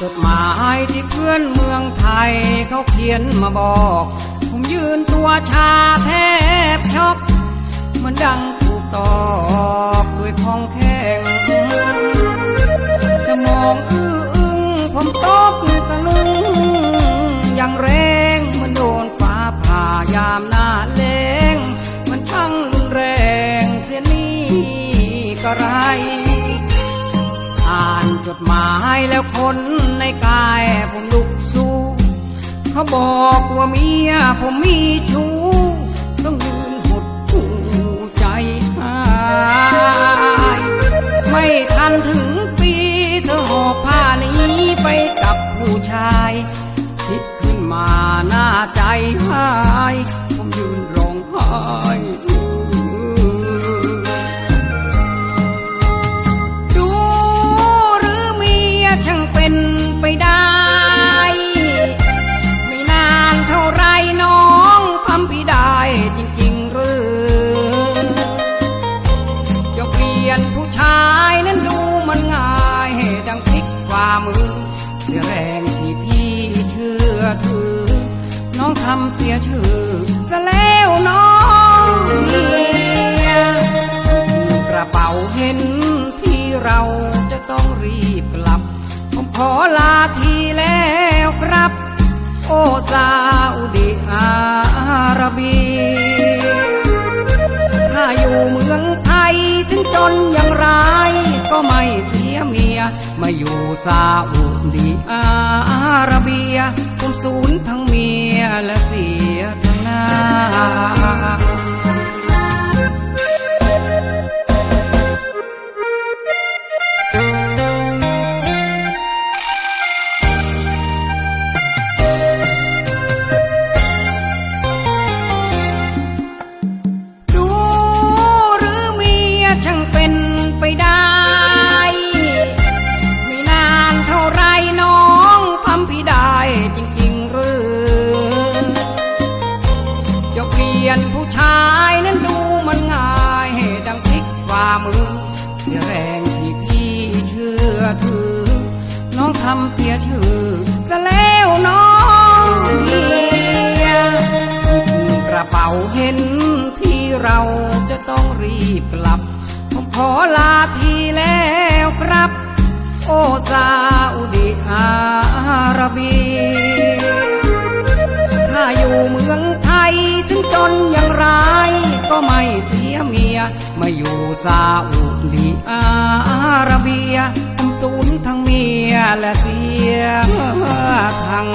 จดหมายที่เพื่อนเมืองไทยเขาเขียนมาบอก ผมยืนตัวชาแทบช็อกเหมันดังถูกตอกด้วยของแข็งสมองอื้ออึงผมตกตะลึงอย่างแรงมันโดนฟ้าผ่ายามหน้าแลงมันช่างรุนแรงเสียนี่ก็ไรอ่าน จดหมายแล้วคนในกายผมลุกสู้เขาบอกว่าเมียผมมีชู้ต้องยืนหดหูใจหายไม่ทันถึงปีเธอหอบผ้านี้ไปกับผู้ชาย คิดขึ้นมาหน้าใจหาย เสียชื่อซะแล้วน้องเมียกระเป๋าเห็นที่เราจะต้องรีบกลับ ผมขอลาทีแล้วครับ โอซาอุดิอาระบี ถ้าอยู่เมืองไทยถึงจนย มาอยู่ซาอุดีอาระเบียผมสูญทั้งเมียและเสียทั้งหน้า ทำเสียชื่อซะแล้วน้องเมียกระเป๋าเห็นที่เราจะต้องรีบกลับ ผมขอลาทีแล้วครับ โอซาอุดิอาระบีถ้าอยู่เมืองไทยถึงจนอย่างไรก็ไม่เสียเมีย มาอยู่ซาอุดิอาระเบียูญทั้งเมียและเสียทั้ง